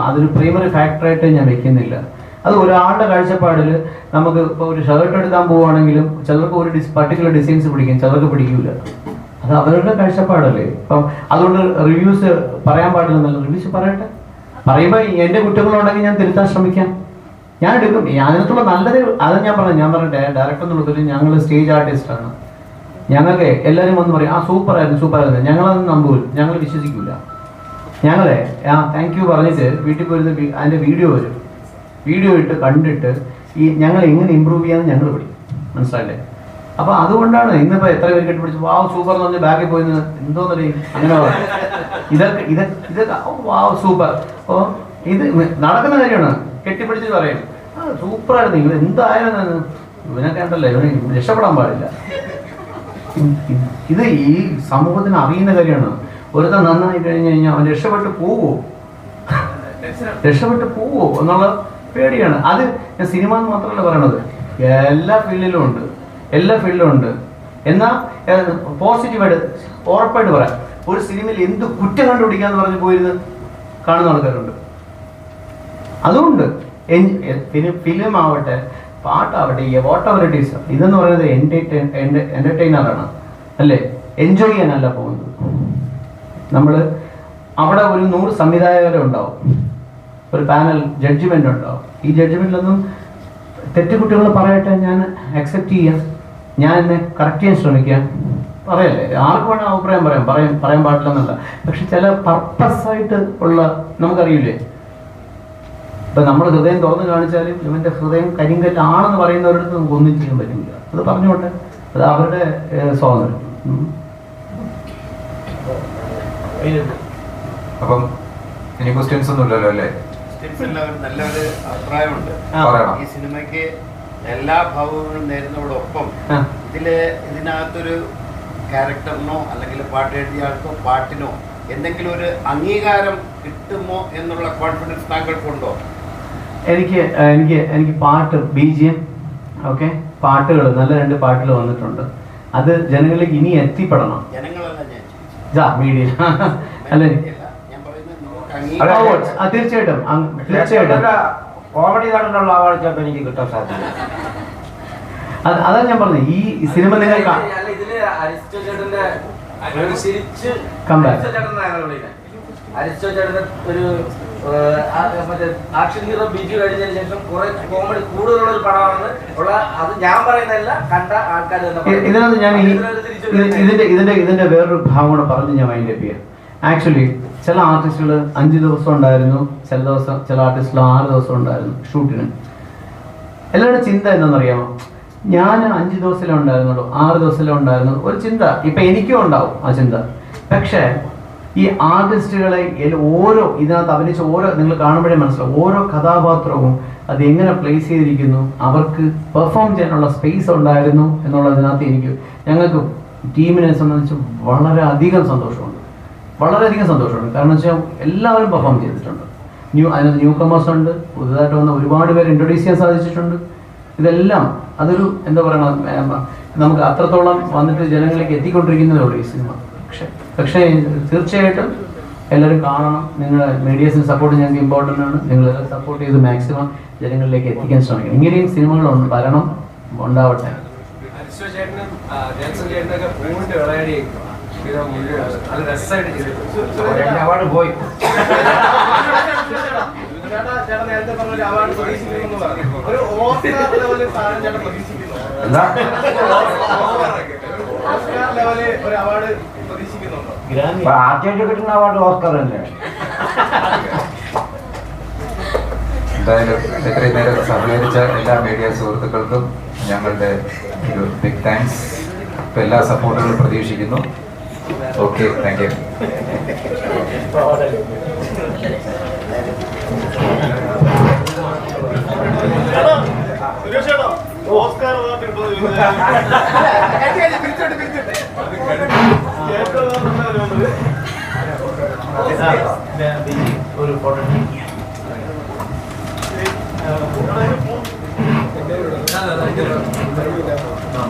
അതൊരു പ്രൈമറി ഫാക്ടറായിട്ട് ഞാൻ വെക്കുന്നില്ല. അത് ഒരാളുടെ കാഴ്ചപ്പാടിൽ നമുക്ക് ഇപ്പോൾ ഒരു ഷർട്ട് എടുക്കാൻ പോവുകയാണെങ്കിലും ചിലർക്ക് ഒരു ഡിസ് പർട്ടിക്കുലർ ഡിസൈൻസ് പിടിക്കും ചിലർക്ക് പിടിക്കില്ല അത് അവരുടെ കാഴ്ചപ്പാടല്ലേ? ഇപ്പം അതുകൊണ്ട് റിവ്യൂസ് പറയാൻ പാടില്ലെന്നല്ല റിവ്യൂസ് പറയട്ടെ. പറയുമ്പോൾ എന്റെ കുറ്റങ്ങളുണ്ടെങ്കിൽ ഞാൻ തിരുത്താൻ ശ്രമിക്കാം. ഞാൻ എടുക്കും. അതിനകത്തുള്ള നല്ലത് അത് ഞാൻ പറഞ്ഞു ഞാൻ പറഞ്ഞ ഡയറക്ടർ എന്നുള്ളതിൽ ഞങ്ങൾ സ്റ്റേജ് ആർട്ടിസ്റ്റാണ് ഞങ്ങൾക്ക് എല്ലാവരും വന്ന് പറയും ആ സൂപ്പർ ആയിരുന്നു സൂപ്പർ ആയിരുന്നു. ഞങ്ങളതൊന്നും നമ്പൂല. ഞങ്ങൾ വിശ്വസിക്കില്ല ഞങ്ങളെ ആ താങ്ക് യു പറഞ്ഞിട്ട് വീട്ടിൽ പോയിരുന്ന അതിന്റെ വീഡിയോ വരും. വീഡിയോ ഇട്ട് കണ്ടിട്ട് ഈ ഞങ്ങൾ എങ്ങനെ ഇമ്പ്രൂവ് ചെയ്യാമെന്ന് ഞങ്ങൾ പഠിക്കും. മനസ്സിലായില്ലേ? അപ്പൊ അതുകൊണ്ടാണ് ഇന്നിപ്പോ എത്ര പേര് കെട്ടിപ്പിടിച്ച്? വാവ് സൂപ്പർ എന്ന് പറഞ്ഞ് ബാഗിൽ പോയി നിന്ന് എന്തോന്നല്ലേ അങ്ങനെ. ഇതൊക്കെ ഇത് വാവ് സൂപ്പർ ഓ ഇത് നടക്കുന്ന കാര്യമാണ്. കെട്ടിപ്പിടിച്ച് പറയും. ആ സൂപ്പറായിരുന്നു ഇവൻ എന്തായാലും ഇവനൊക്കെ ഉണ്ടല്ലോ ഇവന് രക്ഷപ്പെടാൻ പാടില്ല. ഇത് ഈ സമൂഹത്തിന് അറിയുന്ന കാര്യമാണ്. ഒരുത്തൻ നന്നായി കഴിഞ്ഞു കഴിഞ്ഞാൽ അവൻ രക്ഷപ്പെട്ട് പോവോ? രക്ഷപ്പെട്ട് പോവോ എന്നുള്ള പേടിയാണ്. അത് ഞാൻ സിനിമ മാത്രമല്ല പറയണത്. എല്ലാ ഫീൽഡിലും ഉണ്ട്. എല്ലാ ഫീൽഡിലും ഉണ്ട്. എന്നാൽ പോസിറ്റീവായിട്ട് ഉറപ്പായിട്ട് പറയാം. ഒരു സിനിമയിൽ എന്ത് കുറ്റം കണ്ടുപിടിക്കാന്ന് പറഞ്ഞ് പോയിരുന്ന് കാണുന്ന ആൾക്കാരുണ്ട്. അതുകൊണ്ട് ഫിലിം ആവട്ടെ പാട്ടാവട്ടെ വാട്ട് എവർ ഇറ്റ് ഈസ് ഇതെന്ന് പറയുന്നത് എന്റർടൈനറാണ് അല്ലേ? എൻജോയ് ചെയ്യാനല്ല പോകുന്നത്. നമ്മൾ അവിടെ ഒരു നൂറ് സംവിധായകരുണ്ടാവും ഒരു പാനൽ ജഡ്ജ്മെന്റ് ഉണ്ടാവും. ഈ ജഡ്ജ്മെന്റിലൊന്നും തെറ്റുകുട്ടികൾ പറയട്ടെ ഞാൻ അക്സെപ്റ്റ് ചെയ്യാം. ഞാൻ എന്നെ കറക്റ്റ് ചെയ്യാൻ ശ്രമിക്കാം പറയല്ലേ? ആർക്ക് വേണം അഭിപ്രായം പറയാം. പറയാൻ പറയാൻ പാടില്ലെന്നല്ല. പക്ഷെ ചില പർപ്പസ് ആയിട്ട് ഉള്ള നമുക്കറിയില്ലേ? ഇപ്പൊ നമ്മൾ ഹൃദയം തുറന്നു കാണിച്ചാലും ഇവന്റെ ഹൃദയം കരിങ്കല്ലാണെന്ന് പറയുന്നവരടുത്ത് നമുക്ക് ഒന്നും ചെയ്യാൻ പറ്റില്ല. അത് പറഞ്ഞോട്ടെ. അത് അവരുടെ സ്വാതന്ത്ര്യം. അപ്പം ഇനി ക്വസ്റ്റ്യൻസ് ഒന്നും ഇല്ലല്ലോ അല്ലേ എല്ലാവരും നല്ലൊരു അഭിപ്രായമുണ്ട്. ഈ സിനിമയ്ക്ക് എല്ലാ ഭാവങ്ങളും നേരുന്നതോടൊപ്പം. ഇതിൽ ഇതിനകത്തൊരു ക്യാരക്ടറിനോ അല്ലെങ്കിൽ പാട്ട് എഴുതിയ ആൾക്കോ പാട്ടിനോ എന്തെങ്കിലും ഒരു അംഗീകാരം കിട്ടുമോ എന്നുള്ള കോൺഫിഡൻസ് താങ്കൾക്കുണ്ടോ? എനിക്ക് എനിക്ക് എനിക്ക് പാട്ട് ബി ജി എം ഓക്കെ? പാട്ടുകൾ നല്ല രണ്ട് പാട്ടുകൾ വന്നിട്ടുണ്ട്. അത് ജനങ്ങളിലേക്ക് ഇനി എത്തിപ്പെടണം. ജനങ്ങളല്ല ഞാൻ മീഡിയ. അല്ലേ? ഞാൻ പറയുന്നത് അംഗീകാരം Awards. ആ, തീർച്ചയായിട്ടും. തീർച്ചയായിട്ടും. കോമഡി നടനുള്ള ആവാൾ ചിലപ്പോൾ എനിക്ക് കിട്ടാൻ സാധ്യത. അത് അതാണ് ഞാൻ പറഞ്ഞത് ഈ സിനിമ അരിസ്റ്റോ ചേട്ടന്റെ ഒരു മറ്റേ ആക്ഷൻ ഹീറോ ബിജു കഴിഞ്ഞതിന് ശേഷം കുറെ കോമഡി കൂടുതലുള്ള ഒരു പടമാണ് ഉള്ള അത് ഞാൻ പറയുന്നതല്ല കണ്ട ആൾക്കാർ ഇതിനകത്ത് ഞാൻ ഇതിന്റെ ഇതിന്റെ ഇതിന്റെ വേറൊരു ഭാഗം കൂടെ പറഞ്ഞ് ഞാൻ മൈൻഡ് ചെയ്യാം. ആക്ച്വലി ചില ആർട്ടിസ്റ്റുകൾ അഞ്ച് ദിവസം ഉണ്ടായിരുന്നു ചില ദിവസം ചില ആർട്ടിസ്റ്റുകൾ ആറ് ദിവസം ഉണ്ടായിരുന്നു ഷൂട്ടിന് എല്ലാവരുടെ ചിന്ത എന്താണെന്നറിയാമോ? ഞാൻ അഞ്ച് ദിവസമേ ഉണ്ടായിരുന്നുള്ളൂ ആറ് ദിവസമേ ഉണ്ടായിരുന്നു ഒരു ചിന്ത ഇപ്പൊ എനിക്കും ഉണ്ടാവും ആ ചിന്ത. പക്ഷേ ഈ ആർട്ടിസ്റ്റുകളെ ഓരോ ഇതിനകത്ത് അഭിനയിച്ച ഓരോ നിങ്ങൾ കാണുമ്പോഴേ മനസ്സിലാവും. ഓരോ കഥാപാത്രവും അത് എങ്ങനെ പ്ലേസ് ചെയ്തിരിക്കുന്നു അവർക്ക് പെർഫോം ചെയ്യാനുള്ള സ്പേസ് ഉണ്ടായിരുന്നു എന്നുള്ളതിനകത്ത് എനിക്ക് ഞങ്ങൾക്ക് ടീമിനെ സംബന്ധിച്ച് വളരെ അധികം സന്തോഷമുണ്ട്. വളരെയധികം സന്തോഷമുണ്ട്. കാരണം വെച്ചാൽ എല്ലാവരും പെർഫോം ചെയ്തിട്ടുണ്ട്. ന്യൂ അതിനകത്ത് ന്യൂ കമേഴ്സ് ഉണ്ട് പുതുതായിട്ട് വന്ന ഒരുപാട് പേര് ഇൻട്രൊഡ്യൂസ് ചെയ്യാൻ സാധിച്ചിട്ടുണ്ട്. ഇതെല്ലാം അതൊരു എന്താ പറയുക നമുക്ക് അത്രത്തോളം വന്നിട്ട് ജനങ്ങളിലേക്ക് എത്തിക്കൊണ്ടിരിക്കുന്നതേ ഉള്ളൂ ഈ സിനിമ പക്ഷേ പക്ഷേ തീർച്ചയായിട്ടും എല്ലാവരും കാണണം. നിങ്ങൾ മീഡിയസിന് സപ്പോർട്ട് ഞങ്ങൾക്ക് ഇമ്പോർട്ടന്റ് ആണ്. നിങ്ങൾ സപ്പോർട്ട് ചെയ്ത് മാക്സിമം ജനങ്ങളിലേക്ക് എത്തിക്കാൻ ശ്രമിക്കണം. ഇങ്ങനെയും സിനിമകൾ വരണം ഉണ്ടാവട്ടെ. അവാർഡ് പോയി. എന്താ? ആദ്യമായിട്ട് കിട്ടുന്ന അവാർഡ് ഓസ്കർ തന്നെയാണ്. എന്തായാലും ഇത്രയും നേരം സഹകരിച്ച എല്ലാ മീഡിയ സുഹൃത്തുക്കൾക്കും ഞങ്ങളുടെ ഒരു ബിഗ് താങ്ക്സ് ഇപ്പം എല്ലാ സപ്പോർട്ടുകളും പ്രതീക്ഷിക്കുന്നു. Okay thank you Oscar award ഒരു ഫോട്ടോ ആ തലയും തത്തി ഓസ്കാർ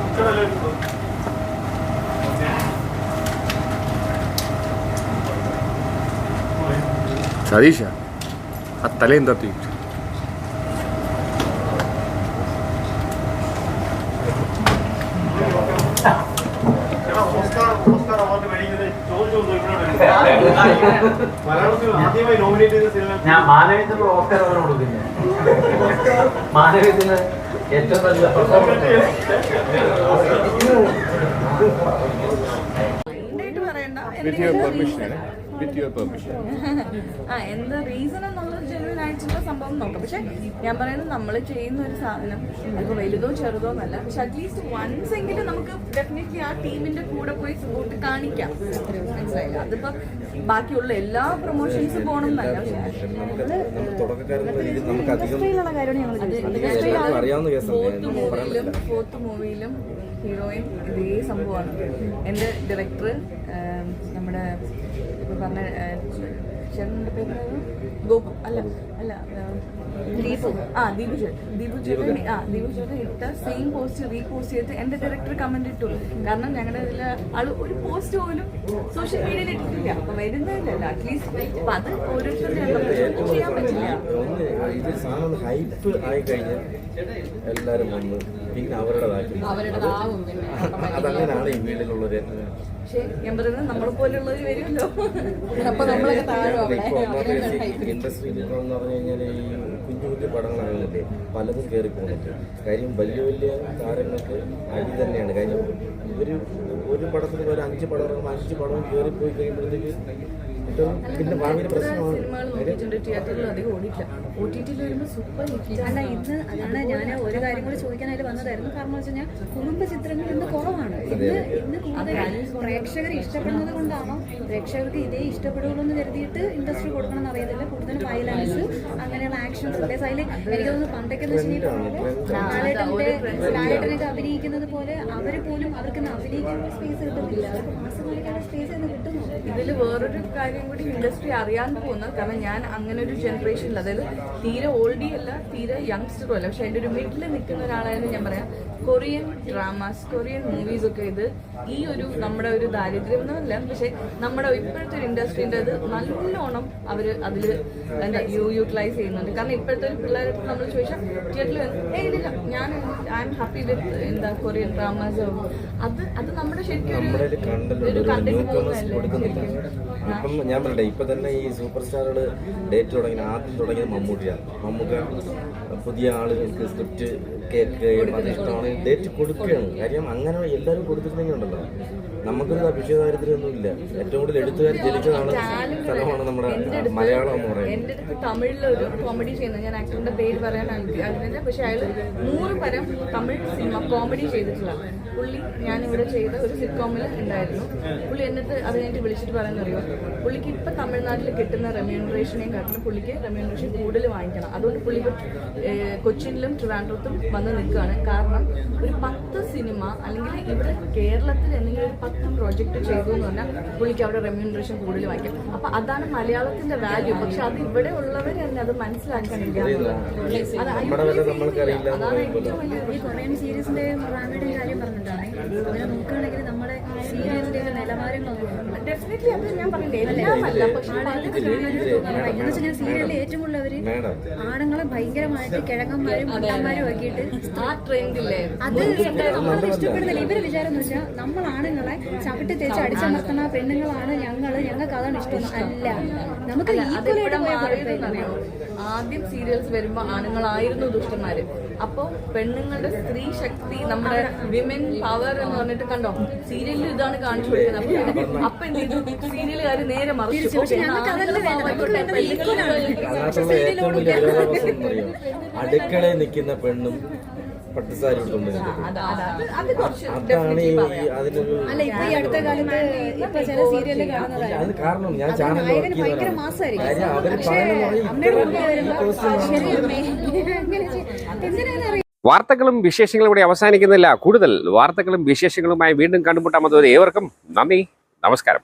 ഓസ്കാർ അവാർഡ് മേടിക്കുന്നത് ചോദിച്ചു മലയാളത്തിൽ ആദ്യമായി നോമിനേറ്റ് ചെയ്ത സിനിമ ഞാൻ മാനവീയത്തിന് ഓസ്കാർ അവന് കൊടുക്കില്ല. മാനവീയത്തിന് ഏറ്റവും നല്ല പെർഫോമൻസ് മൈൻഡായിട്ട് പറയണ്ട വിത്ത് യുവർ പെർമിഷൻ ആ എന്താ റീസൺ എന്നുള്ളത് ജെന്യൂൻ ആയിട്ടുള്ള സംഭവം നോക്കാം. പക്ഷെ ഞാൻ പറയുന്നത് നമ്മൾ ചെയ്യുന്ന ഒരു സാധനം അതിപ്പോൾ വലുതോ ചെറുതോ എന്നല്ല. പക്ഷെ അറ്റ്ലീസ്റ്റ് വൺസ് എങ്കിലും നമുക്ക് ഡെഫിനറ്റ്ലി ആ ടീമിന്റെ കൂടെ പോയി സപ്പോർട്ട് കാണിക്കാം. മനസ്സിലായില്ല? അതിപ്പോ ബാക്കിയുള്ള എല്ലാ പ്രൊമോഷൻസ് പോകണം എന്നല്ല. ഫോർത്ത് മൂവിയിലും ഹീറോയിൻ ഇതേ സംഭവമാണ്. എന്റെ ഡയറക്ടർ നമ്മുടെ പറഞ്ഞ ചേട്ടന്റെ പേര് ഗോപു അല്ല അല്ല ദീപു. ആ ദീപു ചേട്ടൻ. ദീപു ചേട്ടൻ ആ ദീപു ചേട്ടൻ ഇട്ട സെയിം പോസ്റ്റ് റീപോസ്റ്റ് ചെയ്തിട്ട് എന്റെ ഡയറക്ടർ കമന്റ് ഇട്ടു. കാരണം ഞങ്ങളുടെ ഇതിൽ ആൾ ഒരു പോസ്റ്റ് പോലും സോഷ്യൽ മീഡിയയിൽ ഇട്ടിട്ടില്ല. അപ്പൊ വരുന്നതല്ല അറ്റ്ലീസ്റ്റ് അപ്പൊ അത് ഓരോരുത്തരുടെ ചെയ്യാൻ പറ്റില്ല. ഇത് സാധനം ഹൈപ്പ് ആയി കഴിഞ്ഞാൽ എല്ലാരും വന്ന് പിന്നെ അവരുടെ അവരുടേതാവും പിന്നെ. അതങ്ങനെയാണ് ഈ വീട്ടിലുള്ളവര്. പക്ഷേ ഞാൻ പറയുന്നത് നമ്മളെ പോലുള്ളവർ വരുമല്ലോ. അപ്പൊ നമ്മളൊക്കെ താഴെ ഇൻഡസ്ട്രിയിൽ ഇപ്പൊ എന്ന് പറഞ്ഞു കഴിഞ്ഞാൽ ഈ കുഞ്ഞു കുഞ്ഞു പടങ്ങളാണല്ലേ പലതും കയറി പോകുന്നുണ്ട് കാര്യം വലിയ വലിയ താരങ്ങൾക്ക് അടി തന്നെയാണ്. കാര്യം ഒരു ഒരു പടത്തിൽ ഒരു അഞ്ച് പടം അഞ്ച് പടം കയറി പോയി കഴിയുമ്പോഴത്തേക്ക് സിനിമകൾ നോക്കിയിട്ടുണ്ട് തിയേറ്ററിൽ അധികം ഓടിയില്ല ഒ ടി ടിയിൽ വരുമ്പോൾ സൂപ്പർ അല്ല ഇന്ന് അതാണ് ഞാൻ ഒരു കാര്യം കൂടി ചോദിക്കാനായിട്ട് വന്നതായിരുന്നു. കാരണം വെച്ച് കഴിഞ്ഞാൽ കുടുംബ ചിത്രങ്ങൾ ഇന്ന് കുറവാണ്. ഇന്ന് ഇന്ന് കൂടുതൽ പ്രേക്ഷകർ ഇഷ്ടപ്പെടുന്നത് കൊണ്ടാണോ? പ്രേക്ഷകർക്ക് ഇതേ ഇഷ്ടപ്പെടുള്ളൂ എന്ന് കരുതിയിട്ട് ഇൻഡസ്ട്രി കൊടുക്കണം എന്ന് അറിയത്തില്ല. കൂടുതൽ വയലൻസ് അങ്ങനെയുള്ള ആക്ഷൻസ് പ്ലസ് അതിൽ എനിക്ക് തോന്നുന്നു പണ്ടൊക്കെ എന്ന് വെച്ചിട്ടുണ്ടെങ്കിൽ ലാലേട്ടന്റെ ലാലേട്ടനൊക്കെ അഭിനയിക്കുന്നത് പോലെ അവർ പോലും അവർക്ക് അഭിനയിക്കാൻ സ്പേസ് കിട്ടുന്നില്ല. അവർക്ക് മാസമായി ഇതിൽ വേറൊരു കാര്യം കൂടി ഇൻഡസ്ട്രി അറിയാൻ പോകുന്നത് കാരണം ഞാൻ അങ്ങനെ ഒരു ജനറേഷനിൽ അതായത് തീരെ ഓൾഡി അല്ല തീരെ യങ്സ്റ്ററും അല്ല. പക്ഷെ അതിന്റെ ഒരു മിഡിൽ നിൽക്കുന്ന ഒരാളായിരുന്നു ഞാൻ പറയാം. കൊറിയൻ ഡ്രാമാസ് കൊറിയൻ മൂവീസ് ഒക്കെ ഇത് ഈ ഒരു നമ്മുടെ ഒരു ദാരിദ്ര്യം എന്നല്ല പക്ഷെ നമ്മുടെ ഇപ്പോഴത്തെ ഒരു ഇൻഡസ്ട്രീന്റെ അത് നല്ലോണം അവർ അതിൽ എന്താ യൂ യൂട്ടിലൈസ് ചെയ്യുന്നുണ്ട്. കാരണം ഇപ്പോഴത്തെ ഒരു പിള്ളേരുടെ നമ്മൾ ചോദിച്ചാൽ തിയേറ്ററിൽ ഏതില്ല ഞാൻ ഐ എം ഹാപ്പി വിത്ത് എന്താ കൊറിയൻ ഡ്രാമാസ് അത് അത് നമ്മുടെ ശരിക്കും ഒരു- കണ്ടന്റ് ഞാൻ പറയട്ടെ ഇപ്പൊ തന്നെ ഈ സൂപ്പർ സ്റ്റാറുകൾ ഡേറ്റ് തുടങ്ങി ആദ്യം തുടങ്ങിയത് മമ്മൂട്ടിയാണ്. മമ്മൂക്ക പുതിയ ആളുകൾക്ക് സ്ക്രിപ്റ്റ് കേൾക്കുകയും അത് ഇഷ്ടമാണ്. ഡേറ്റ് കൊടുക്കുകയാണ്. കാര്യം അങ്ങനെ എല്ലാവരും കൊടുത്തിട്ടുണ്ടെങ്കിൽ ഉണ്ടല്ലോ നമുക്കൊരു അഭിഷേക ദാരിദ്ര്യമൊന്നുമില്ല ഏറ്റവും കൂടുതൽ എഴുത്തുകാർ ജനിച്ചതാണ് സ്ഥലമാണ് നമ്മുടെ മലയാളം എന്ന് പറയുന്നത്. തമിഴിലൊരു കോമഡി ചെയ്യുന്നത് ഞാൻ ആക്ടറിന്റെ പേര് പറയാൻ അറിയില്ല പക്ഷെ അയാൾ നൂറ് പരം തമിഴ് സിനിമ കോമഡി ചെയ്തിട്ടുള്ള പുള്ളി ഞാൻ ഇവിടെ ചെയ്ത ഒരു സിറ്റ്കോമിൽ ഉണ്ടായിരുന്നു. പുള്ളി എന്നിട്ട് അത് കഴിഞ്ഞിട്ട് വിളിച്ചിട്ട് പറയുന്നറിയോ പുള്ളിക്ക് ഇപ്പൊ തമിഴ്നാട്ടിൽ കിട്ടുന്ന റെമ്യൂണറേഷനെയും കാട്ടിലും പുള്ളിക്ക് റെമ്യൂണറേഷൻ കൂടുതൽ വാങ്ങിക്കണം. അതുകൊണ്ട് പുള്ളി കൊച്ചിനിലും ട്രിവാൻഡ്രത്തും വന്ന് നിൽക്കുകയാണ്. കാരണം ഒരു പത്ത് സിനിമ അല്ലെങ്കിൽ ഇവിടെ കേരളത്തിൽ എന്തെങ്കിലും ഒരു പത്ത് പ്രോജക്റ്റ് ചെയ്തു എന്ന് പറഞ്ഞാൽ പുള്ളിക്ക് അവിടെ റെമ്യൂണറേഷൻ കൂടുതൽ വാങ്ങിക്കാം. അപ്പൊ അതാണ് മലയാളത്തിന്റെ വാല്യൂ പക്ഷെ അത് ഇവിടെ ഉള്ളവർ തന്നെ അത് മനസ്സിലാക്കാനില്ല. അതാണ് ഏറ്റവും വലിയ ഈ കൊറിയൻ സീരീസിന്റെ റാമിയുടെ കാര്യം പറഞ്ഞിട്ടാണ് അങ്ങനെ നോക്കുകയാണെങ്കിൽ നമ്മുടെ സീരിയലിന്റെ നിലവാരങ്ങളൊന്നും ഡെഫിനറ്റ്ലി അത് ഞാൻ പക്ഷെ സീരിയലിൽ ഏറ്റവും കൂടുതൽ അവർ ആണുങ്ങളെ ഭയങ്കരമായിട്ട് കിഴങ്ങന്മാരും മുട്ടന്മാരും ആക്കിയിട്ട് ആ ട്രെൻഡില്ലേ? അത് നമ്മളത് ഇഷ്ടപ്പെടുന്നില്ല. ഇവർ വിചാരം എന്ന് വെച്ചാൽ നമ്മൾ ആണുങ്ങളെ ചവിട്ടി തേച്ച് അടിച്ചമർത്തുന്ന പെണ്ണുങ്ങളാണ് ഞങ്ങൾ. ഞങ്ങൾക്ക് അതാണ് ഇഷ്ടം. അല്ല നമുക്ക് ഈക്വലായിട്ട് കുഴപ്പമില്ല. ആദ്യം സീരിയൽസ് വരുമ്പോ ആണുങ്ങളായിരുന്നു ദുഷ്ടന്മാര്. അപ്പൊ പെണ്ണുങ്ങളുടെ സ്ത്രീ ശക്തി നമ്മുടെ വിമൻ പവർ എന്ന് പറഞ്ഞിട്ട് കണ്ടോ? സീരിയലിൽ ഇതാണ് കാണിച്ചു കൊടുക്കുന്നത് അപ്പൊ അപ്പൊ എന്ത് ചെയ്തു? സീരിയലുകാർ നേരെ മറിച്ചു. അടുക്കളയിൽ നിൽക്കുന്ന പെണ്ണും പട്ടുസാരി അതാണ് ഈ അതിനൊരു അല്ല ഇപ്പൊ ഈ അടുത്ത കാലത്ത് ഇപ്പൊ ചില സീരിയലിൽ കാണുന്നതാണ് അത് കാരണം ഞാൻ ചാനൽ ഭയങ്കര മാസമായിരിക്കും അവർ [LAUGHS] വാർത്തകളും വിശേഷങ്ങളും ഇവിടെ അവസാനിക്കുന്നില്ല. കൂടുതൽ വാർത്തകളും വിശേഷങ്ങളുമായി വീണ്ടും കണ്ടുമുട്ടാമത് ഏവർക്കും നന്ദി. നമസ്കാരം.